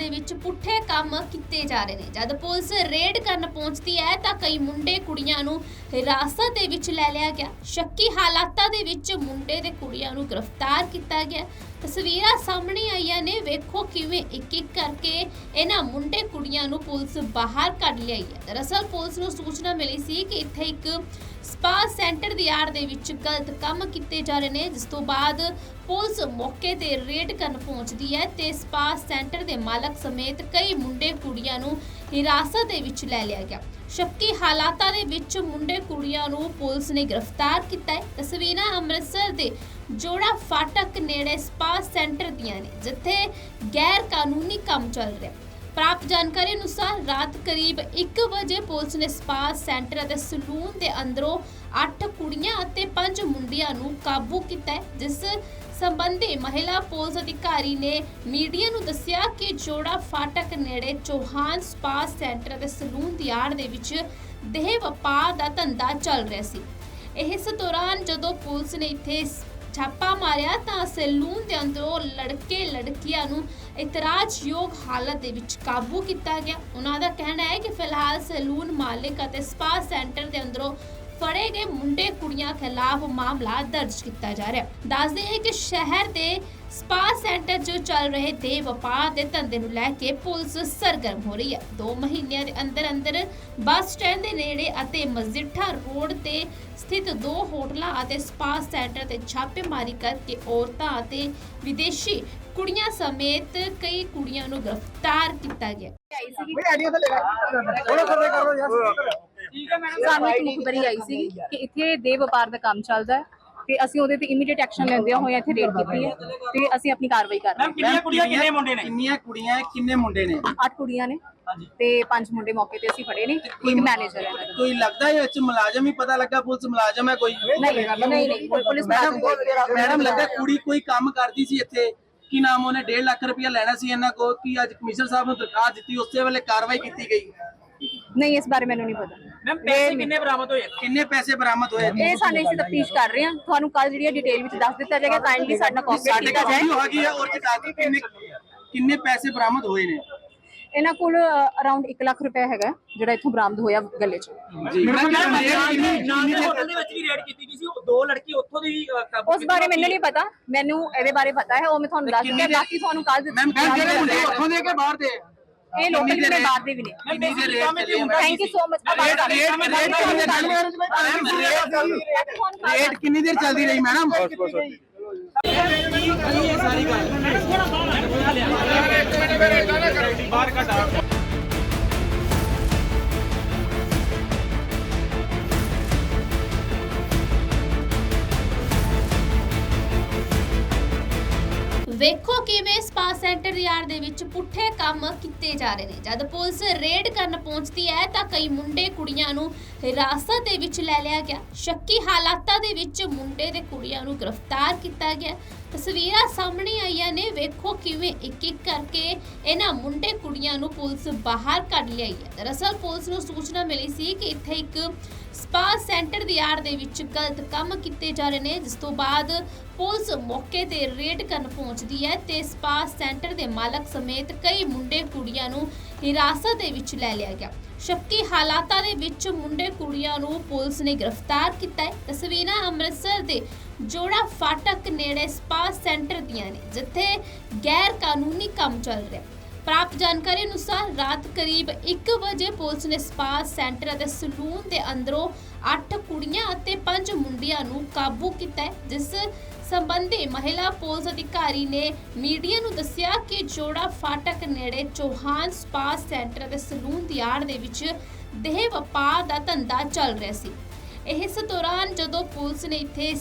ਦੇ ਵਿੱਚ ਪੁੱਠੇ ਕੰਮ ਕੀਤੇ ਜਾ ਰਹੇ ਨੇ। ਜਦ ਪੁਲਿਸ ਰੇਡ ਕਰਨ ਪਹੁੰਚਦੀ ਹੈ, ਤਾਂ ਕਈ ਮੁੰਡੇ ਕੁੜੀਆਂ ਨੂੰ ਹਿਰਾਸਤ ਦੇ ਵਿੱਚ ਲੈ ਲਿਆ ਗਿਆ। ਸ਼ੱਕੀ ਹਾਲਾਤਾਂ ਦੇ ਵਿੱਚ ਮੁੰਡੇ ਤੇ ਕੁੜੀਆਂ ਨੂੰ ਗ੍ਰਿਫਤਾਰ ਕੀਤਾ ਗਿਆ। ਤਸਵੀਰਾਂ ਸਾਹਮਣੇ ਆਈਆਂ ਨੇ। ਵੇਖੋ ਕਿਵੇਂ ਇੱਕ ਇੱਕ ਕਰਕੇ ਇਹਨਾਂ ਮੁੰਡੇ ਕੁੜੀਆਂ ਨੂੰ ਪੁਲਿਸ ਬਾਹਰ ਕੱਢ ਲਿਆਈ ਹੈ। ਦਰਅਸਲ ਪੁਲਿਸ ਨੂੰ ਸੂਚਨਾ ਮਿਲੀ ਸੀ ਕਿ ਇੱਥੇ ਇੱਕ ਸਪਾ ਸੈਂਟਰ ਦੀ ਆੜ ਦੇ ਵਿੱਚ ਗਲਤ ਕੰਮ ਕੀਤੇ ਜਾ ਰਹੇ ਨੇ, ਜਿਸ ਤੋਂ ਬਾਅਦ ਪੁਲਿਸ ਮੌਕੇ ਤੇ ਰੇਡ ਕਰਨ ਪਹੁੰਚਦੀ ਹੈ ਤੇ ਸਪਾ ਸੈਂਟਰ ਦੇ ਮਾਲਕ ਸਮੇਤ ਕਈ ਮੁੰਡੇ ਕੁੜੀਆਂ ਨੂੰ ਹਿਰਾਸਤ ਦੇ ਵਿੱਚ ਲੈ ਲਿਆ ਗਿਆ। ਸ਼ੱਕੀ ਹਾਲਾਤਾਂ ਦੇ ਵਿੱਚ ਮੁੰਡੇ ਕੁੜੀਆਂ ਨੂੰ ਪੁਲਿਸ ਨੇ ਗ੍ਰਿਫਤਾਰ ਕੀਤਾ ਹੈ। ਤਸਵੀਰਾਂ ਅੰਮ੍ਰਿਤਸਰ ਦੇ ਜੋੜਾ ਫਾਟਕ ਨੇੜੇ ਸਪਾ ਸੈਂਟਰ ਦੀਆਂ ਨੇ, ਜਿੱਥੇ ਗੈਰ ਕਾਨੂੰਨੀ ਕੰਮ ਚੱਲ ਰਿਹਾ ਪ੍ਰਾਪਤ ਜਾਣਕਾਰੀ ਅਨੁਸਾਰ ਰਾਤ ਕਰੀਬ 1 ਵਜੇ ਪੁਲਿਸ ਨੇ ਸਪਾ ਸੈਂਟਰ ਅਤੇ ਸਲੂਨ ਦੇ ਅੰਦਰੋਂ 8 ਕੁੜੀਆਂ ਅਤੇ 5 ਮੁੰਡਿਆਂ ਨੂੰ ਕਾਬੂ ਕੀਤਾ ਹੈ, ਜਿਸ ਸੰਬੰਧੀ ਮਹਿਲਾ ਪੁਲਿਸ ਅਧਿਕਾਰੀ ਨੇ ਮੀਡੀਆ ਨੂੰ ਦੱਸਿਆ ਕਿ ਜੋੜਾ ਫਾਟਕ ਨੇੜੇ ਚੌਹਾਨ ਸਪਾ ਸੈਂਟਰ ਅਤੇ ਸਲੂਨ ਦੀ ਆੜ ਦੇ ਵਿੱਚ ਦੇਹ ਵਪਾਰ ਦਾ ਧੰਦਾ ਚੱਲ ਰਿਹਾ ਸੀ। ਇਸ ਦੌਰਾਨ ਜਦੋਂ ਪੁਲਿਸ ਨੇ ਇੱਥੇ ਛਾਪਾ ਮਾਰਿਆ ਤਾਂ ਸੈਲੂਨ ਦੇ ਅੰਦਰੋਂ ਲੜਕੇ ਲੜਕੀਆਂ ਨੂੰ ਇਤਰਾਜ਼ਯੋਗ ਹਾਲਤ ਦੇ ਵਿੱਚ ਕਾਬੂ ਕੀਤਾ ਗਿਆ। ਉਹਨਾਂ ਦਾ ਕਹਿਣਾ ਹੈ ਕਿ ਫਿਲਹਾਲ ਸੈਲੂਨ ਮਾਲਕ ਅਤੇ ਸਪਾ ਸੈਂਟਰ ਦੇ ਅੰਦਰੋਂ ਫੜੇ ਗਏ ਮੁੰਡੇ ਕੁੜੀਆਂ ਖਿਲਾਫ ਮਾਮਲਾ ਦਰਜ ਕੀਤਾ ਜਾ ਰਿਹਾ ਹੈ। ਦੱਸਦੇ ਹੈ ਕਿ ਸ਼ਹਿਰ ਦੇ ਸਪਾ ਸੈਂਟਰ 'ਚ ਚੱਲ ਰਹੇ ਦੇ ਵਪਾਰ ਦੇ ਧੰਦੇ ਨੂੰ ਲੈ ਕੇ ਪੁਲਿਸ ਸਰਗਰਮ ਹੋ ਰਹੀ ਹੈ। 2 ਮਹੀਨਿਆਂ ਦੇ ਅੰਦਰ ਅੰਦਰ ਬੱਸ ਸਟੈਂਡ ਦੇ ਨੇੜੇ ਅਤੇ ਮਜੀਠਾ ਰੋਡ ਤੇ ਸਥਿਤ ਦੋ ਹੋਟਲਾਂ ਅਤੇ ਸਪਾ ਸੈਂਟਰ ਤੇ ਛਾਪੇਮਾਰੀ ਕਰਕੇ ਔਰਤਾਂ ਅਤੇ ਵਿਦੇਸ਼ੀ ਸਮੇਤ ਕਈ ਕੁੜੀਆਂ ਨੂੰ ਗ੍ਰਿਫਤਾਰ ਕੀਤਾ ਗਿਆ। ਸਾਨੂੰ ਇੱਕ ਮੁਖਬਰੀ ਆਈ ਸੀ ਕਿ ਇੱਥੇ ਦੇ ਵਪਾਰ ਦਾ ਕੰਮ ਚੱਲਦਾ ਹੈ ਤੇ ਅਸੀਂ ਉਹਦੇ ਤੇ ਇਮੀਡੀਏਟ ਐਕਸ਼ਨ ਲੈਂਦੇ ਹੋਏ ਇੱਥੇ ਰੇਡ ਕੀਤੀ ਹੈ ਤੇ ਅਸੀਂ ਆਪਣੀ ਕਾਰਵਾਈ ਕਰ ਰਹੇ ਮੈਮ ਕਿੰਨੀਆਂ ਕੁੜੀਆਂ ਕਿੰਨੇ ਮੁੰਡੇ ਨੇ? ਕਿੰਨੀਆਂ ਕੁੜੀਆਂ ਹੈ, ਕਿੰਨੇ ਮੁੰਡੇ ਨੇ? ਹਾਂ ਅੱਠ ਕੁੜੀਆਂ ਨੇ ਤੇ ਪੰਜ ਮੁੰਡੇ ਮੌਕੇ ਤੇ ਅਸੀਂ ਫੜੇ ਨੇ ਇੱਕ ਮੈਨੇਜਰ ਹੈ। ਕੋਈ ਲੱਗਦਾ ਹੈ ਵਿੱਚ ਮੁਲਾਜ਼ਮ ਹੀ ਪਤਾ ਲੱਗਾ ਪੁਲਿਸ ਮੁਲਾਜ਼ਮ ਹੈ ਕੋਈ? ਨਹੀਂ ਨਹੀਂ ਪੁਲਿਸ ਮੈਡਮ ਮੁਲਾਜ਼ਮ ਮੈਡਮ ਲੱਗਾ ਕੁੜੀ ਕੋਈ ਕੰਮ ਕਰਦੀ ਸੀ ਇੱਥੇ? ਕੀ ਨਾਮ ਉਹਨੇ? 1.5 ਲੱਖ ਰੁਪਇਆ ਲੈਣਾ ਸੀ ਇਹਨਾਂ ਕੋਲ। ਕੀ ਅੱਜ ਕਮਿਸ਼ਨਰ ਸਾਹਿਬ ਨੂੰ ਦਰਖਾਸਤ ਦਿੱਤੀ? ਉਸੇ ਵੇਲੇ ਕਾਰਵਾਈ ਕੀਤੀ ਗਈ? ਨਹੀਂ ਇਸ ਬਾਰੇ ਮੈਨੂੰ ਨਹੀਂ ਪਤਾ। ਮੈਮ ਪੈਸੇ ਕਿੰਨੇ ਬਰਾਮਦ ਹੋਏ? ਕਿੰਨੇ ਪੈਸੇ ਬਰਾਮਦ ਹੋਏ? ਇਹ ਸਾਨੂੰ ਅਸੀਂ ਤਫਤੀਸ਼ ਕਰ ਰਹੇ ਹਾਂ। ਤੁਹਾਨੂੰ ਕੱਲ ਜਿਹੜੀ ਡਿਟੇਲ ਵਿੱਚ ਦੱਸ ਦਿੱਤਾ ਜਾਏਗਾ ਕਾਈਂਡਲੀ ਸਾਡਾ ਕੋਆਪਰੇਟ ਸਾਡੇ ਕੀਤਾ ਕੋਲ ਜਾਏ ਹੈ ਔਰ ਦਿਓ ਕਿੰਨੇ ਕਿੰਨੇ ਪੈਸੇ ਬਰਾਮਦ ਹੋਏ ਨੇ? ਇਹਨਾਂ ਕੋਲ ਅਰਾਊਂਡ 1 ਲੱਖ ਰੁਪਏ ਹੈਗਾ ਜਿਹੜਾ ਇੱਥੋਂ ਬਰਾਮਦ ਹੋਇਆ ਗੱਲੇ 'ਚ। ਮੈਡਮ ਦੇ ਹੋਟਲ ਦੇ ਵਿੱਚ ਵੀ ਰੇਡ ਕੀਤੀ ਗਈ ਸੀ ਉਹ ਦੋ ਲੜਕੀ ਉੱਥੋਂ ਦੀ ਅ, ਕਾਬੂ ਉਸ ਬਾਰੇ ਮੈਨੂੰ ਨਹੀਂ ਪਤਾ। ਮੈਨੂੰ ਇਹਦੇ ਬਾਰੇ ਪਤਾ ਹੈ ਉਹ ਮੈਂ ਤੁਹਾਨੂੰ ਦੱਸ ਦਿੰਦਾ ਬਾਕੀ ਤੁਹਾਨੂੰ ਕੱਲ ਮੈਮ ਜਿਹੜੇ ਮੁੰਡੇ ਉੱਥੋਂ ਦੇ ਕੇ ਬਾਹਰ ਦੇ? ਇਹ ਲੋਕਲ ਵੀ ਨੇ ਬਾਹਰ ਦੇ ਵੀ ਨੇ। ਕਿੰਨੀ ਦੇ ਰੇਟ ਚੱਲੇ ਆ? Thank you so much rate rate rate ਕਿੰਨੀ ਦੇਰ ਰੇਟ ਕਿੰਨੀ ਦੇਰ? ਚੱਲਦੀ ਰਹੀ ਮੈਡਮ ਵੇਖੋ ਕਿਵੇਂ ਸਪਾ ਸੈਂਟਰ ਯਾਰ ਦੇ ਵਿੱਚ ਪੁੱਠੇ ਕੰਮ ਕੀਤੇ ਜਾ ਰਹੇ ਨੇ। ਜਦ ਪੁਲਿਸ ਰੇਡ ਕਰਨ ਪਹੁੰਚਦੀ ਹੈ, ਤਾਂ ਕਈ ਮੁੰਡੇ ਕੁੜੀਆਂ ਨੂੰ ਹਿਰਾਸਤ ਦੇ ਵਿੱਚ ਲੈ ਲਿਆ ਗਿਆ। ਸ਼ੱਕੀ ਹਾਲਾਤਾਂ ਦੇ ਵਿੱਚ ਮੁੰਡੇ ਤੇ ਕੁੜੀਆਂ ਨੂੰ ਗ੍ਰਿਫਤਾਰ ਕੀਤਾ ਗਿਆ। ਤਸਵੀਰਾਂ ਸਾਹਮਣੇ ਆਈਆਂ ਨੇ। ਵੇਖੋ ਕਿਵੇਂ ਇੱਕ ਇੱਕ ਕਰਕੇ ਇਹਨਾਂ ਮੁੰਡੇ ਕੁੜੀਆਂ ਨੂੰ ਪੁਲਿਸ ਬਾਹਰ ਕੱਢ ਲਿਆਈ ਹੈ। ਦਰਅਸਲ ਪੁਲਿਸ ਨੂੰ ਸੂਚਨਾ ਮਿਲੀ ਸੀ ਕਿ ਇੱਥੇ ਇੱਕ ਸਪਾ ਸੈਂਟਰ ਦੀ ਆੜ ਦੇ ਵਿੱਚ ਗਲਤ ਕੰਮ ਕੀਤੇ ਜਾ ਰਹੇ ਨੇ, ਜਿਸ ਤੋਂ ਬਾਅਦ ਪੁਲਿਸ ਮੌਕੇ ਤੇ ਰੇਡ ਕਰਨ ਪਹੁੰਚਦੀ ਹੈ ਤੇ ਸਪਾ ਸੈਂਟਰ ਦੇ ਮਾਲਕ ਸਮੇਤ ਕਈ ਮੁੰਡੇ ਕੁੜੀਆਂ ਨੂੰ ਹਿਰਾਸਤ ਦੇ ਵਿੱਚ ਲੈ ਲਿਆ ਗਿਆ। ਸ਼ੱਕੀ ਹਾਲਾਤਾਂ ਦੇ ਵਿੱਚ ਮੁੰਡੇ ਕੁੜੀਆਂ ਨੂੰ ਪੁਲਿਸ ਨੇ ਗ੍ਰਿਫਤਾਰ ਕੀਤਾ ਹੈ। ਤਸਵੀਰਾਂ ਅੰਮ੍ਰਿਤਸਰ ਦੇ ਜੋੜਾ ਫਾਟਕ ਨੇੜੇ ਸਪਾ ਸੈਂਟਰ ਦੀਆਂ ਨੇ, ਜਿੱਥੇ ਗੈਰ ਕਾਨੂੰਨੀ ਕੰਮ ਚੱਲ ਰਿਹਾ ਪ੍ਰਾਪਤ ਜਾਣਕਾਰੀ ਅਨੁਸਾਰ ਰਾਤ ਕਰੀਬ 1 ਵਜੇ ਪੁਲਿਸ ਨੇ ਸਪਾ ਸੈਂਟਰ ਅਤੇ ਸਲੂਨ ਦੇ ਅੰਦਰੋਂ 8 ਕੁੜੀਆਂ ਅਤੇ 5 ਮੁੰਡਿਆਂ ਨੂੰ ਕਾਬੂ ਕੀਤਾ ਹੈ, ਜਿਸ ਸੰਬੰਧੀ ਮਹਿਲਾ ਪੁਲਿਸ ਅਧਿਕਾਰੀ ਨੇ ਮੀਡੀਆ ਨੂੰ ਦੱਸਿਆ ਕਿ ਜੋੜਾ ਫਾਟਕ ਨੇੜੇ ਚੌਹਾਨ ਸਪਾ ਸੈਂਟਰ ਅਤੇ ਸਲੂਨ ਦੀ ਆੜ ਦੇ ਵਿੱਚ ਦੇਹ ਵਪਾਰ ਦਾ ਧੰਦਾ ਚੱਲ ਰਿਹਾ ਸੀ। ਇਸ ਦੌਰਾਨ ਜਦੋਂ ਪੁਲਿਸ ਨੇ ਇੱਥੇ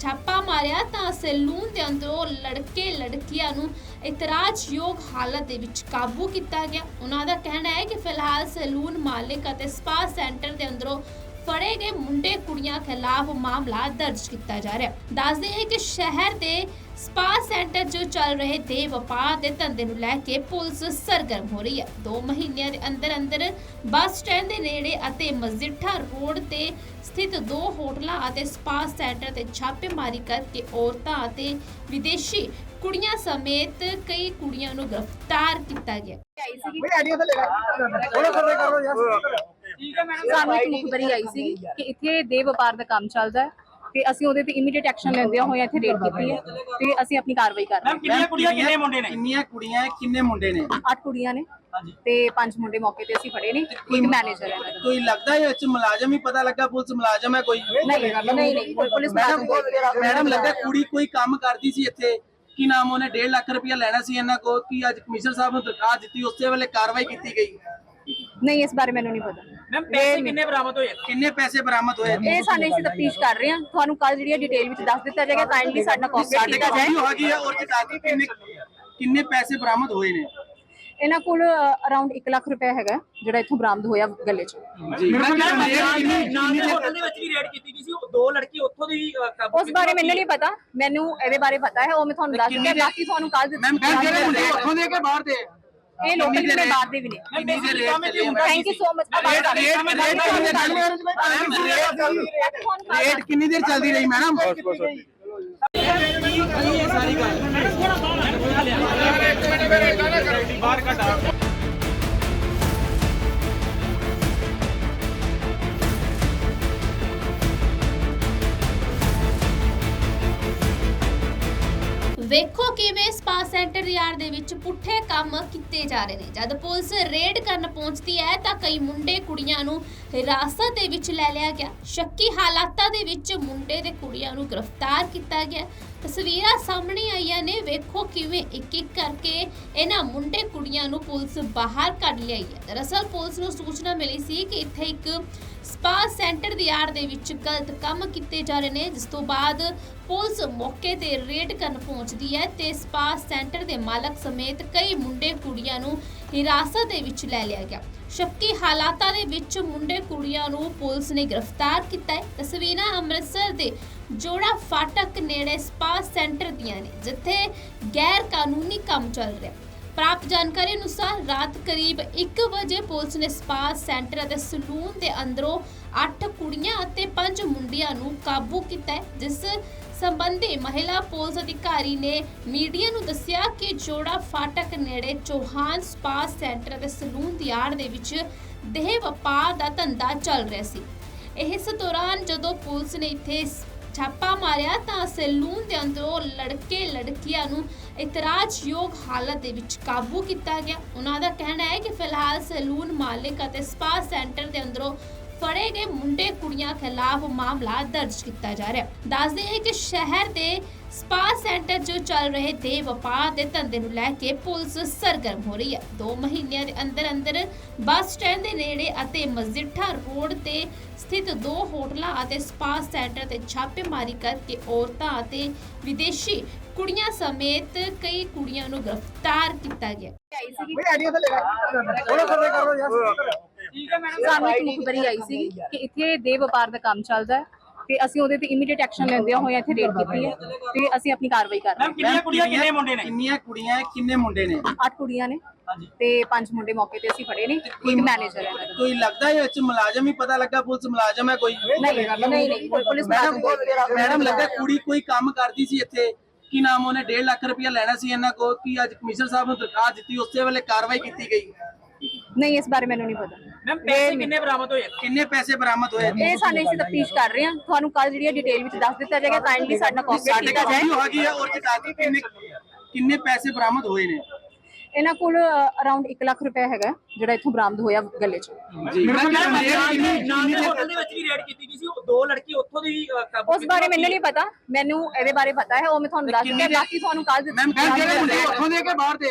ਛਾਪਾ ਮਾਰਿਆ ਤਾਂ ਸੈਲੂਨ ਦੇ ਅੰਦਰੋਂ ਲੜਕੇ ਲੜਕੀਆਂ ਨੂੰ ਇਤਰਾਜ਼ਯੋਗ ਹਾਲਤ ਦੇ ਵਿੱਚ ਕਾਬੂ ਕੀਤਾ ਗਿਆ। ਉਹਨਾਂ ਦਾ ਕਹਿਣਾ ਹੈ ਕਿ ਫਿਲਹਾਲ ਸੈਲੂਨ ਮਾਲਕ ਅਤੇ ਸਪਾ ਸੈਂਟਰ ਦੇ ਅੰਦਰੋਂ ਫੜੇ ਗਏ ਮੁੰਡੇ ਕੁੜੀਆਂ ਖਿਲਾਫ ਮਾਮਲਾ ਦਰਜ ਕੀਤਾ ਜਾ ਰਿਹਾ ਹੈ। ਦੱਸਦੇ ਹੈ ਕਿ ਸ਼ਹਿਰ ਦੇ ਸਪਾ ਸੈਂਟਰ 'ਚ ਚੱਲ ਰਹੇ ਦੇ ਵਪਾਰ ਦੇ ਧੰਦੇ ਨੂੰ ਲੈ ਕੇ ਪੁਲਿਸ ਸਰਗਰਮ ਹੋ ਰਹੀ ਹੈ। 2 ਮਹੀਨਿਆਂ ਦੇ ਅੰਦਰ ਅੰਦਰ ਬੱਸ ਸਟੈਂਡ ਦੇ ਨੇੜੇ ਅਤੇ ਮਜੀਠਾ ਰੋਡ ਤੇ ਸਥਿਤ ਦੋ ਹੋਟਲਾਂ ਅਤੇ ਸਪਾ ਸੈਂਟਰ ਤੇ ਛਾਪੇਮਾਰੀ ਕਰਕੇ ਔਰਤਾਂ ਅਤੇ ਵਿਦੇਸ਼ੀ ਕੁੜੀਆਂ ਸਮੇਤ ਕਈ ਕੁੜੀਆਂ ਨੂੰ ਗ੍ਰਿਫਤਾਰ ਕੀਤਾ ਗਿਆ। ਸਾਨੂੰ ਇੱਕ ਮੁਖਬਰੀ ਆਈ ਸੀ ਕਿ ਇੱਥੇ ਦੇ ਵਪਾਰ ਦਾ ਕੰਮ ਚੱਲਦਾ ਹੈ ਤੇ ਅਸੀਂ ਉਹਦੇ ਤੇ ਇਮੀਡੀਏਟ ਐਕਸ਼ਨ ਲੈਂਦੇ ਹੋਏ ਇੱਥੇ ਰੇਡ ਕੀਤੀ ਹੈ ਤੇ ਅਸੀਂ ਆਪਣੀ ਕਾਰਵਾਈ ਕਰ ਰਹੇ ਮੈਮ ਕਿੰਨੀਆਂ ਕੁੜੀਆਂ ਕਿੰਨੇ ਮੁੰਡੇ ਨੇ? ਕਿੰਨੀਆਂ ਕੁੜੀਆਂ ਹੈ, ਕਿੰਨੇ ਮੁੰਡੇ ਨੇ? ਹਾਂ ਅੱਠ ਕੁੜੀਆਂ ਨੇ ਤੇ ਪੰਜ ਮੁੰਡੇ ਮੌਕੇ ਤੇ ਅਸੀਂ ਫੜੇ ਨੇ ਇੱਕ ਮੈਨੇਜਰ ਹੈ ਇਹਨਾਂ ਦਾ। ਕੋਈ ਲੱਗਦਾ ਹੈ ਵਿੱਚ ਮੁਲਾਜ਼ਮ ਹੀ ਪਤਾ ਲੱਗਾ ਪੁਲਿਸ ਮੁਲਾਜ਼ਮ ਹੈ ਕੋਈ? ਨਹੀਂ ਨਹੀਂ ਨਹੀਂ ਕੋਈ ਪੁਲਿਸ ਮੈਡਮ ਮੁਲਾਜ਼ਮ ਮੈਡਮ ਲੱਗਾ ਕੁੜੀ ਕੋਈ ਕੰਮ ਕਰਦੀ ਸੀ ਇੱਥੇ? ਕੀ ਨਾਮ ਉਹਨੇ? 1.5 ਲੱਖ ਰੁਪਇਆ ਲੈਣਾ ਸੀ ਇਹਨਾਂ ਕੋਲ? ਕੀ ਅੱਜ ਕਮਿਸ਼ਨਰ ਸਾਹਿਬ ਨੂੰ ਦਰਖਾਸਤ ਦਿੱਤੀ? ਉਸੇ ਵੇਲੇ ਕਾਰਵਾਈ ਕੀਤੀ ਗਈ? ਨਹੀਂ ਇਸ ਬਾਰੇ ਮੈਨੂੰ ਨਹੀਂ ਪਤਾ। ਮੈਮ ਪੈਸੇ ਕਿੰਨੇ ਬਰਾਮਦ ਹੋਏ? ਕਿੰਨੇ ਪੈਸੇ ਬਰਾਮਦ ਹੋਏ? ਇਹ ਸਾਨੂੰ ਅਸੀਂ ਤਫਤੀਸ਼ ਕਰ ਰਹੇ ਹਾਂ। ਤੁਹਾਨੂੰ ਕੱਲ ਜਿਹੜੀ ਡਿਟੇਲ ਵਿੱਚ ਦੱਸ ਦਿੱਤਾ ਜਾਏਗਾ ਕਾਈਂਡਲੀ ਸਾਡੇ ਕੋਆਪਰੇਟ ਸਾਡੇ ਕੀਤਾ ਕੋਲ ਜਾਏ। ਵੀਡੀਓ ਹੈਗੀ ਆ ਔਰ ਚ ਦੱਸ ਦਿਓ ਕਿੰਨੇ ਕਿੰਨੇ ਪੈਸੇ ਬਰਾਮਦ ਹੋਏ ਨੇ। ਇਹਨਾਂ ਕੋਲ ਅਰਾਊਂਡ 1 ਲੱਖ ਰੁਪਏ ਹੈਗਾ ਜਿਹੜਾ ਇੱਥੋਂ ਬਰਾਮਦ ਹੋਇਆ ਗੱਲੇ 'ਚ। ਜੀ। ਨਾਲ ਦੇ ਹੋਟਲ ਦੇ ਵਿੱਚ ਵੀ ਰੇਡ ਕੀਤੀ ਗਈ ਸੀ ਉਹ ਦੋ ਲੜਕੀ ਉੱਥੋਂ ਦੀ ਅ, ਕਾਬੂ ਉਸ ਬਾਰੇ ਮੈਨੂੰ ਨਹੀਂ ਪਤਾ। ਮੈਨੂੰ ਇਹਦੇ ਬਾਰੇ ਪਤਾ ਹੈ ਉਹ ਮੈਂ ਤੁਹਾਨੂੰ ਦੱਸ ਦਿੰਦਾ ਬਾਕੀ ਤੁਹਾਨੂੰ ਕੱਲ ਮੈਮ ਜਿਹੜੇ ਮੁੰਡੇ ਉੱਥੋਂ ਦੇ ਕੇ ਬਾਹਰ ਦੇ? ਇਹ ਲੋਕਲ ਨੇ ਬਾਹਰ ਦੇ ਵੀ ਨੇ? Thank you so much rate ਕਿੰਨੀ ਦੇਰ ਚੱਲਦੀ ਰਹੀ ਮੈਡਮ ਸੈਂਟਰ ਦੇ ਵਿੱਚ ਪੁੱਠੇ ਕੰਮ ਕੀਤੇ ਜਾ ਰਹੇ ਨੇ। ਜਦ ਪੁਲਿਸ ਰੇਡ ਕਰਨ ਪਹੁੰਚਦੀ ਹੈ ਤਾਂ ਕਈ ਮੁੰਡੇ ਕੁੜੀਆਂ ਨੂੰ ਹਿਰਾਸਤ ਦੇ ਵਿੱਚ ਲੈ ਲਿਆ ਗਿਆ। ਸ਼ੱਕੀ ਹਾਲਾਤਾਂ ਦੇ ਵਿੱਚ ਮੁੰਡੇ ਤੇ ਕੁੜੀਆਂ ਨੂੰ ਗ੍ਰਿਫਤਾਰ ਕੀਤਾ ਗਿਆ। ਤਸਵੀਰਾਂ ਸਾਹਮਣੇ ਆਈਆਂ ਨੇ। ਵੇਖੋ ਕਿਵੇਂ ਇੱਕ ਇੱਕ ਕਰਕੇ ਇਹਨਾਂ ਮੁੰਡੇ ਕੁੜੀਆਂ ਨੂੰ ਪੁਲਿਸ ਬਾਹਰ ਕੱਢ ਲਈ ਹੈ। ਦਰਅਸਲ ਪੁਲਿਸ ਨੂੰ ਸੂਚਨਾ ਮਿਲੀ ਸੀ ਕਿ ਇੱਥੇ ਇੱਕ ਸਪਾ ਸੈਂਟਰ ਦੀ ਆੜ ਦੇ ਵਿੱਚ ਗਲਤ ਕੰਮ ਕੀਤੇ ਜਾ ਰਹੇ ਨੇ, ਜਿਸ ਤੋਂ ਬਾਅਦ ਪੁਲਿਸ ਮੌਕੇ ਤੇ ਰੇਡ ਕਰਨ ਪਹੁੰਚਦੀ ਹੈ ਤੇ ਸਪਾ ਸੈਂਟਰ ਦੇ ਮਾਲਕ ਸਮੇਤ ਕਈ ਮੁੰਡੇ ਕੁੜੀਆਂ ਨੂੰ ਹਿਰਾਸਤ ਦੇ ਵਿੱਚ ਲੈ ਲਿਆ ਗਿਆ। ਸ਼ੱਕੀ ਹਾਲਾਤਾਂ ਦੇ ਵਿੱਚ ਮੁੰਡੇ ਕੁੜੀਆਂ ਨੂੰ ਪੁਲਿਸ ਨੇ ਗ੍ਰਿਫਤਾਰ ਕੀਤਾ ਹੈ। ਤਸਵੀਰਾਂ ਅੰਮ੍ਰਿਤਸਰ ਦੇ ਜੋੜਾ ਫਾਟਕ ਨੇੜੇ ਸਪਾ ਸੈਂਟਰ ਦੀਆਂ ਨੇ, ਜਿੱਥੇ ਗੈਰ ਕਾਨੂੰਨੀ ਕੰਮ ਚੱਲ ਰਿਹਾ ਪ੍ਰਾਪਤ ਜਾਣਕਾਰੀ ਅਨੁਸਾਰ ਰਾਤ ਕਰੀਬ 1 ਵਜੇ ਪੁਲਿਸ ਨੇ ਸਪਾ ਸੈਂਟਰ ਅਤੇ ਸਲੂਨ ਦੇ ਅੰਦਰੋਂ 8 ਕੁੜੀਆਂ ਅਤੇ 5 ਮੁੰਡਿਆਂ ਨੂੰ ਕਾਬੂ ਕੀਤਾ ਹੈ, ਜਿਸ ਸੰਬੰਧੀ ਮਹਿਲਾ ਪੁਲਿਸ ਅਧਿਕਾਰੀ ਨੇ ਮੀਡੀਆ ਨੂੰ ਦੱਸਿਆ ਕਿ ਜੋੜਾ ਫਾਟਕ ਨੇੜੇ ਚੌਹਾਨ ਸਪਾ ਸੈਂਟਰ ਅਤੇ ਸਲੂਨ ਦੀ ਆੜ ਦੇ ਵਿੱਚ ਦੇਹ ਵਪਾਰ ਦਾ ਧੰਦਾ ਚੱਲ ਰਿਹਾ ਸੀ। ਇਸ ਦੌਰਾਨ ਜਦੋਂ ਪੁਲਿਸ ਨੇ ਇੱਥੇ ਛਾਪਾ ਮਾਰਿਆ ਤਾਂ ਸੈਲੂਨ ਦੇ ਅੰਦਰੋਂ ਲੜਕੇ ਲੜਕੀਆਂ ਨੂੰ ਇਤਰਾਜ਼ਯੋਗ ਹਾਲਤ ਦੇ ਵਿੱਚ ਕਾਬੂ ਕੀਤਾ ਗਿਆ। ਉਹਨਾਂ ਦਾ ਕਹਿਣਾ ਹੈ ਕਿ ਫਿਲਹਾਲ ਸੈਲੂਨ ਮਾਲਕ ਅਤੇ ਸਪਾ ਸੈਂਟਰ ਦੇ ਅੰਦਰੋਂ ਫੜੇ ਗਏ ਮੁੰਡੇ ਕੁੜੀਆਂ ਖਿਲਾਫ ਮਾਮਲਾ ਦਰਜ ਕੀਤਾ ਜਾ ਰਿਹਾ ਹੈ। ਦੱਸਦੇ ਹੈ ਕਿ ਸ਼ਹਿਰ ਦੇ ਸਪਾ ਸੈਂਟਰ 'ਚ ਚੱਲ ਰਹੇ ਦੇ ਵਪਾਰ ਦੇ ਧੰਦੇ ਨੂੰ ਲੈ ਕੇ ਪੁਲਿਸ ਸਰਗਰਮ ਹੋ ਰਹੀ ਹੈ। 2 ਮਹੀਨਿਆਂ ਦੇ ਅੰਦਰ ਅੰਦਰ ਬੱਸ ਸਟੈਂਡ ਦੇ ਨੇੜੇ ਅਤੇ ਮਜੀਠਾ ਰੋਡ ਤੇ ਸਥਿਤ ਦੋ ਹੋਟਲਾਂ ਅਤੇ ਸਪਾ ਸੈਂਟਰ ਤੇ ਛਾਪੇਮਾਰੀ ਕਰਕੇ ਔਰਤਾਂ ਅਤੇ ਵਿਦੇਸ਼ੀ ਕੁੜੀਆਂ ਸਮੇਤ ਕਈ ਕੁੜੀਆਂ ਨੂੰ ਗ੍ਰਿਫਤਾਰ ਕੀਤਾ ਗਿਆ ਸਾਨੂੰ ਇੱਕ ਮੁਖਬਰੀ ਆਈ ਸੀ ਕਿ ਇੱਥੇ ਦੇ ਵਪਾਰ ਦਾ ਕੰਮ ਚੱਲਦਾ ਹੈ ਤੇ ਅਸੀਂ ਉਹਦੇ ਤੇ ਇਮੀਡੀਏਟ ਐਕਸ਼ਨ ਲੈਂਦੇ ਹੋਏ ਇੱਥੇ ਰੇਡ ਕੀਤੀ ਹੈ ਤੇ ਅਸੀਂ ਆਪਣੀ ਕਾਰਵਾਈ ਕਰ ਰਹੇ ਮੈਮ ਕਿੰਨੀਆਂ ਕੁੜੀਆਂ ਕਿੰਨੇ ਮੁੰਡੇ ਨੇ? ਕਿੰਨੀਆਂ ਕੁੜੀਆਂ ਹੈ, ਕਿੰਨੇ ਮੁੰਡੇ ਨੇ? ਹਾਂ ਅੱਠ ਕੁੜੀਆਂ ਨੇ ਤੇ ਪੰਜ ਮੁੰਡੇ ਮੌਕੇ ਤੇ ਅਸੀਂ ਫੜੇ ਨੇ ਇੱਕ ਮੈਨੇਜਰ ਹੈ। ਇਹਨਾਂ ਦਾ। ਕੋਈ ਲੱਗਦਾ ਹੈ ਵਿੱਚ ਮੁਲਾਜ਼ਮ ਹੀ ਪਤਾ ਲੱਗਾ ਪੁਲਿਸ ਮੁਲਾਜ਼ਮ ਹੈ ਕੋਈ? ਨਹੀਂ ਨਹੀਂ ਨਹੀਂ ਕੋਈ ਪੁਲਿਸ ਮੈਡਮ ਮੁਲਾਜ਼ਮ ਮੈਡਮ ਲੱਗਾ ਕੁੜੀ ਕੋਈ ਕੰਮ ਕਰਦੀ ਸੀ ਇੱਥੇ? ਕੀ ਨਾਮ ਉਹਨੇ? 1.5 ਲੱਖ ਰੁਪਇਆ ਲੈਣਾ ਸੀ ਇਹਨਾਂ ਕੋਲ? ਕੀ ਅੱਜ ਕਮਿਸ਼ਨਰ ਸਾਹਿਬ ਨੂੰ ਦਰਖਾਸਤ ਦਿੱਤੀ? ਉਸੇ ਵੇਲੇ ਕਾਰਵਾਈ ਕੀਤੀ ਗਈ? ਨਹੀਂ ਇਸ ਬਾਰੇ ਮੈਨੂੰ ਨਹੀਂ ਪਤਾ। ਮੈਮ ਪੈਸੇ ਕਿੰਨੇ ਬਰਾਮਦ ਹੋਏ? ਕਿੰਨੇ ਪੈਸੇ ਬਰਾਮਦ ਹੋਏ? ਇਹ ਸਾਨੂੰ ਅਸੀਂ ਤਫਤੀਸ਼ ਕਰ ਰਹੇ ਹਾਂ। ਤੁਹਾਨੂੰ ਕੱਲ ਜਿਹੜੀ ਡਿਟੇਲ ਵਿੱਚ ਦੱਸ ਦਿੱਤਾ ਜਾਏਗਾ ਕਾਈਂਡਲੀ ਸਾਡੇ ਸਾਡੇ ਕੀਤਾ ਜਾਏ। ਵੀਡੀਓ ਹੈਗੀ ਆ ਔਰ ਦੱਸ ਦਿਓ ਕਿੰਨੇ ਕਿੰਨੇ ਪੈਸੇ ਬਰਾਮਦ ਹੋਏ ਨੇ? ਇਹਨਾਂ ਕੋਲ ਅਰਾਊਂਡ 1 ਲੱਖ ਰੁਪਏ ਹੈਗਾ ਜਿਹੜਾ ਇੱਥੋਂ ਬਰਾਮਦ ਹੋਇਆ ਗੱਲੇ 'ਚ। ਜੀ। ਨਾਲ ਦੇ ਹੋਟਲ ਦੇ ਵਿੱਚ ਵੀ ਰੇਡ ਕੀਤੀ ਗਈ ਸੀ? ਉਹ ਦੋ ਲੜਕੀ ਉੱਥੋਂ ਦੀ ਅ, ਕਾਬੂ ਉਸ ਬਾਰੇ ਮੈਨੂੰ ਨਹੀਂ ਪਤਾ। ਮੈਨੂੰ ਇਹਦੇ ਬਾਰੇ ਪਤਾ ਹੈ ਉਹ ਮੈਂ ਤੁਹਾਨੂੰ ਦੱਸ ਦਿੰਦਾ ਬਾਕੀ ਤੁਹਾਨੂੰ ਕੱਲ ਮੈਮ ਜਿਹੜੇ ਮੁੰਡੇ ਉੱਥੋਂ ਦੇ ਕੇ ਬਾਹਰ ਦੇ?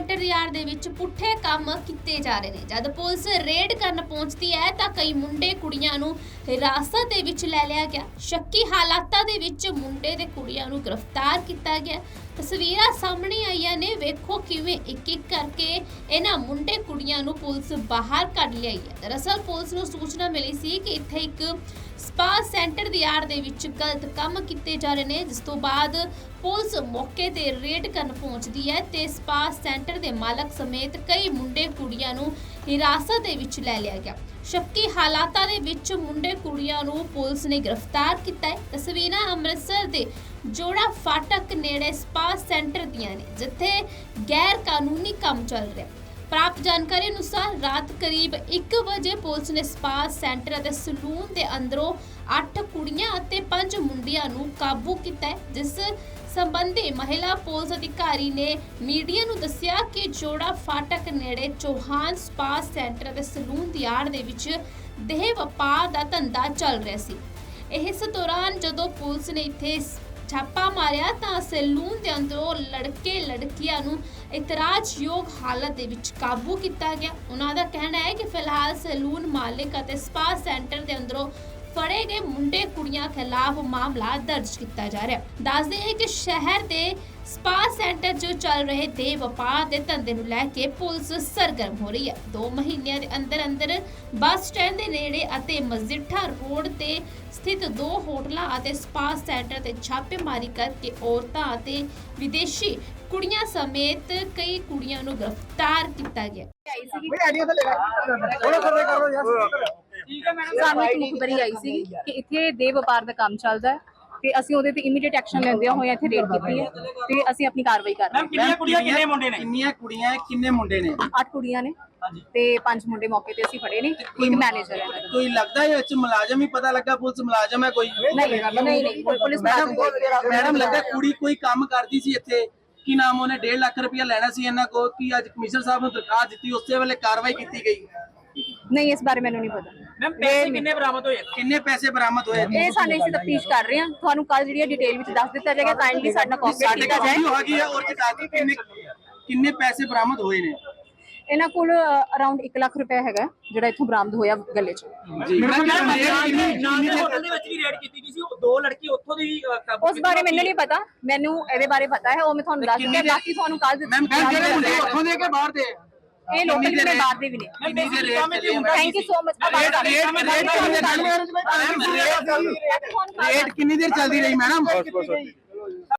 ਦੇਰ ਯਾਰ ਦੇ ਵਿੱਚ ਪੁੱਠੇ ਕੰਮ ਕੀਤੇ ਜਾ ਰਹੇ ਨੇ। ਜਦ ਪੁਲਿਸ ਰੇਡ ਕਰਨ ਪਹੁੰਚਦੀ ਹੈ, ਤਾਂ ਕਈ ਮੁੰਡੇ ਕੁੜੀਆਂ ਨੂੰ ਹਿਰਾਸਤ ਦੇ ਵਿੱਚ ਲੈ ਲਿਆ ਗਿਆ। ਸ਼ੱਕੀ ਹਾਲਾਤਾਂ ਦੇ ਵਿੱਚ ਮੁੰਡੇ ਤੇ ਕੁੜੀਆਂ ਨੂੰ ਗ੍ਰਿਫਤਾਰ ਕੀਤਾ ਗਿਆ। ਤਸਵੀਰਾਂ ਸਾਹਮਣੇ ਆਈਆਂ ਨੇ, ਵੇਖੋ ਕਿਵੇਂ ਇੱਕ ਇੱਕ ਕਰਕੇ ਇਹਨਾਂ ਮੁੰਡੇ ਕੁੜੀਆਂ ਨੂੰ ਪੁਲਿਸ ਬਾਹਰ ਕੱਢ ਲਿਆਈ ਹੈ। ਦਰਅਸਲ ਪੁਲਿਸ ਨੂੰ ਸੂਚਨਾ ਮਿਲੀ ਸੀ ਕਿ ਇੱਥੇ ਇੱਕ ਸਪਾ ਸੈਂਟਰ ਦੀ ਆੜ ਦੇ ਵਿੱਚ ਗਲਤ ਕੰਮ ਕੀਤੇ ਜਾ ਰਹੇ ਨੇ, ਜਿਸ ਤੋਂ ਬਾਅਦ ਪੁਲਿਸ ਮੌਕੇ ਤੇ ਰੇਡ ਕਰਨ ਪਹੁੰਚਦੀ ਹੈ ਤੇ ਸਪਾ ਸੈਂਟਰ ਦੇ ਮਾਲਕ ਸਮੇਤ ਕਈ ਮੁੰਡੇ ਕੁੜੀਆਂ ਨੂੰ ਹਿਰਾਸਤ ਦੇ ਵਿੱਚ ਲੈ ਲਿਆ ਗਿਆ। ਸ਼ੱਕੀ ਹਾਲਾਤਾਂ ਦੇ ਵਿੱਚ ਮੁੰਡੇ ਕੁੜੀਆਂ ਨੂੰ ਪੁਲਿਸ ਨੇ ਗ੍ਰਿਫਤਾਰ ਕੀਤਾ ਹੈ। ਤਸਵੀਰਾਂ ਅੰਮ੍ਰਿਤਸਰ ਦੇ ਜੋੜਾ ਫਾਟਕ ਨੇੜੇ ਸਪਾ ਸੈਂਟਰ ਦੀਆਂ ਨੇ, ਜਿੱਥੇ ਗੈਰ ਕਾਨੂੰਨੀ ਕੰਮ ਚੱਲ ਰਿਹਾ ਪ੍ਰਾਪਤ ਜਾਣਕਾਰੀ ਅਨੁਸਾਰ ਰਾਤ ਕਰੀਬ 1 ਵਜੇ ਪੁਲਿਸ ਨੇ ਸਪਾ ਸੈਂਟਰ ਅਤੇ ਸਲੂਨ ਦੇ ਅੰਦਰੋਂ 8 ਕੁੜੀਆਂ ਅਤੇ 5 ਮੁੰਡਿਆਂ ਨੂੰ ਕਾਬੂ ਕੀਤਾ ਹੈ, ਜਿਸ ਸੰਬੰਧੀ ਮਹਿਲਾ ਪੁਲਿਸ ਅਧਿਕਾਰੀ ਨੇ ਮੀਡੀਆ ਨੂੰ ਦੱਸਿਆ ਕਿ ਜੋੜਾ ਫਾਟਕ ਨੇੜੇ ਚੌਹਾਨ ਸਪਾ ਸੈਂਟਰ ਅਤੇ ਸਲੂਨ ਦੀ ਆੜ ਦੇ ਵਿੱਚ ਦੇਹ ਵਪਾਰ ਦਾ ਧੰਦਾ ਚੱਲ ਰਿਹਾ ਸੀ। ਇਸ ਦੌਰਾਨ ਜਦੋਂ ਪੁਲਿਸ ਨੇ ਇੱਥੇ ਛਾਪਾ ਮਾਰਿਆ ਤਾਂ ਸੈਲੂਨ ਦੇ ਅੰਦਰੋਂ ਲੜਕੇ ਲੜਕੀਆਂ ਨੂੰ ਇਤਰਾਜ਼ਯੋਗ ਹਾਲਤ ਦੇ ਵਿੱਚ ਕਾਬੂ ਕੀਤਾ ਗਿਆ। ਉਹਨਾਂ ਦਾ ਕਹਿਣਾ ਹੈ ਕਿ ਫਿਲਹਾਲ ਸੈਲੂਨ ਮਾਲਕ ਅਤੇ ਸਪਾ ਸੈਂਟਰ ਦੇ ਅੰਦਰੋਂ ਫੜੇ ਗਏ ਮੁੰਡੇ ਕੁੜੀਆਂ ਖਿਲਾਫ ਮਾਮਲਾ ਦਰਜ ਕੀਤਾ ਜਾ ਰਿਹਾ ਦੱਸਦੇ ਹੈ ਕਿ ਸ਼ਹਿਰ ਦੇ ਸਪਾ ਸੈਂਟਰ 'ਚ ਚੱਲ ਰਹੇ ਦੇ ਵਪਾਰ ਦੇ ਧੰਦੇ ਨੂੰ ਲੈ ਕੇ ਪੁਲਿਸ ਸਰਗਰਮ ਹੋ ਰਹੀ ਹੈ। 2 ਮਹੀਨਿਆਂ ਦੇ ਅੰਦਰ ਅੰਦਰ ਬੱਸ ਸਟੈਂਡ ਦੇ ਨੇੜੇ ਅਤੇ ਮਜੀਠਾ ਰੋਡ ਤੇ ਸਥਿਤ ਦੋ ਹੋਟਲਾਂ ਅਤੇ ਸਪਾ ਸੈਂਟਰ ਤੇ ਛਾਪੇਮਾਰੀ ਕਰਕੇ ਔਰਤਾਂ ਅਤੇ ਵਿਦੇਸ਼ੀ ਕੁੜੀਆਂ ਸਮੇਤ ਕਈ ਕੁੜੀਆਂ ਨੂੰ ਗ੍ਰਿਫਤਾਰ ਕੀਤਾ ਗਿਆ। ਹੈ ਸਾਨੂੰ ਇੱਕ ਮੁਖਬਰੀ ਆਈ ਸੀ ਕਿ ਇੱਥੇ ਦੇ ਵਪਾਰ ਦਾ ਕੰਮ ਚੱਲਦਾ ਹੈ ਤੇ ਅਸੀਂ ਉਹਦੇ ਤੇ ਇਮੀਡੀਏਟ ਐਕਸ਼ਨ ਲੈਂਦੇ ਹੋਏ ਇੱਥੇ ਰੇਡ ਕੀਤੀ ਹੈ ਤੇ ਅਸੀਂ ਆਪਣੀ ਕਾਰਵਾਈ ਕਰ ਰਹੇ ਮੈਮ ਕਿੰਨੀਆਂ ਕੁੜੀਆਂ ਕਿੰਨੇ ਮੁੰਡੇ ਨੇ? ਕਿੰਨੀਆਂ ਕੁੜੀਆਂ ਹੈ, ਕਿੰਨੇ ਮੁੰਡੇ ਨੇ? ਹਾਂ ਅੱਠ ਕੁੜੀਆਂ ਨੇ ਤੇ ਪੰਜ ਮੁੰਡੇ ਮੌਕੇ ਤੇ ਅਸੀਂ ਫੜੇ ਨੇ ਇੱਕ ਮੈਨੇਜਰ ਹੈ। ਇਹਨਾਂ। ਕੋਈ ਲੱਗਦਾ ਹੈ ਵਿੱਚ ਮੁਲਾਜ਼ਮ ਹੀ ਪਤਾ ਲੱਗਾ ਪੁਲਿਸ ਮੁਲਾਜ਼ਮ ਹੈ ਕੋਈ? ਨਹੀਂ ਨਹੀਂ ਨਹੀਂ ਕੋਈ ਪੁਲਿਸ ਮੈਡਮ ਮੁਲਾਜ਼ਮ ਮੈਡਮ ਲੱਗਾ ਕੁੜੀ ਕੋਈ ਕੰਮ ਕਰਦੀ ਸੀ ਇੱਥੇ? ਕੀ ਨਾਮ ਉਹਨੇ? 1.5 ਲੱਖ ਰੁਪਇਆ ਲੈਣਾ ਸੀ ਇਹਨਾਂ ਕੋਲ ਕੀ ਅੱਜ ਕਮਿਸ਼ਨਰ ਸਾਹਿਬ ਨੂੰ ਦਰਖਾਸਤ ਦਿੱਤੀ ਉਸੇ ਵੇਲੇ ਕਾਰਵਾਈ ਕੀਤੀ ਗਈ? ਨਹੀਂ ਇਸ ਬਾਰੇ ਮੈਨੂੰ ਨਹੀਂ ਪਤਾ। ਮੈਮ ਪੈਸੇ ਕਿੰਨੇ ਬਰਾਮਦ ਹੋਏ? ਕਿੰਨੇ ਪੈਸੇ ਬਰਾਮਦ ਹੋਏ? ਇਹ ਸਾਨੂੰ ਅਸੀਂ ਤਫਤੀਸ਼ ਕਰ ਰਹੇ ਹਾਂ। ਤੁਹਾਨੂੰ ਕੱਲ ਜਿਹੜੀ ਡਿਟੇਲ ਵਿੱਚ ਦੱਸ ਦਿੱਤਾ ਜਾਏਗਾ। ਕਾਈਂਡਲੀ ਸਾਡਾ ਸਾਡੇ ਕੀਤਾ ਕੋਲ ਜਾਏ ਵੀਡੀਓ ਹੈਗੀ ਹੈ ਔਰ ਕਿਤਾਬ ਕਿੰਨੇ ਕਿੰਨੇ ਪੈਸੇ ਬਰਾਮਦ ਹੋਏ ਨੇ। ਇਹਨਾਂ ਕੋਲ ਅਰਾਊਂਡ 1 ਲੱਖ ਰੁਪਏ ਹੈਗਾ ਜਿਹੜਾ ਇੱਥੋਂ ਬਰਾਮਦ ਹੋਇਆ ਗੱਲੇ 'ਚ। ਜੀ। ਨਾਲ ਦੇ ਹੋਟਲ ਦੇ ਵਿੱਚ ਵੀ ਰੇਡ ਕੀਤੀ ਗਈ ਸੀ। ਉਹ ਦੋ ਲੜਕੀ ਉੱਥੋਂ ਦੀ ਅ, ਕਾਬੂ ਉਸ ਬਾਰੇ ਮੈਨੂੰ ਨਹੀਂ ਪਤਾ। ਮੈਨੂੰ ਇਹਦੇ ਬਾਰੇ ਪਤਾ ਹੈ ਉਹ ਮੈਂ ਤੁਹਾਨੂੰ ਦੱਸ ਦਿੰਦੀ ਹਾਂ ਬਾਕੀ ਤੁਹਾਨੂੰ ਕੱਲ ਮੈਮ ਜਿਹੜੇ ਮੁੰਡੇ ਉੱਥੋਂ ਦੇ ਕੇ ਬਾਹਰ ਦੇ? ਇਹ ਲੋਕਲ ਵੀ ਨੇ ਬਾਹਰ ਦੇ ਵੀ ਨੇ thank you so much rate ਕਿੰਨੀ ਦੇਰ ਚੱਲਦੀ ਰਹੀ ਮੈਡਮ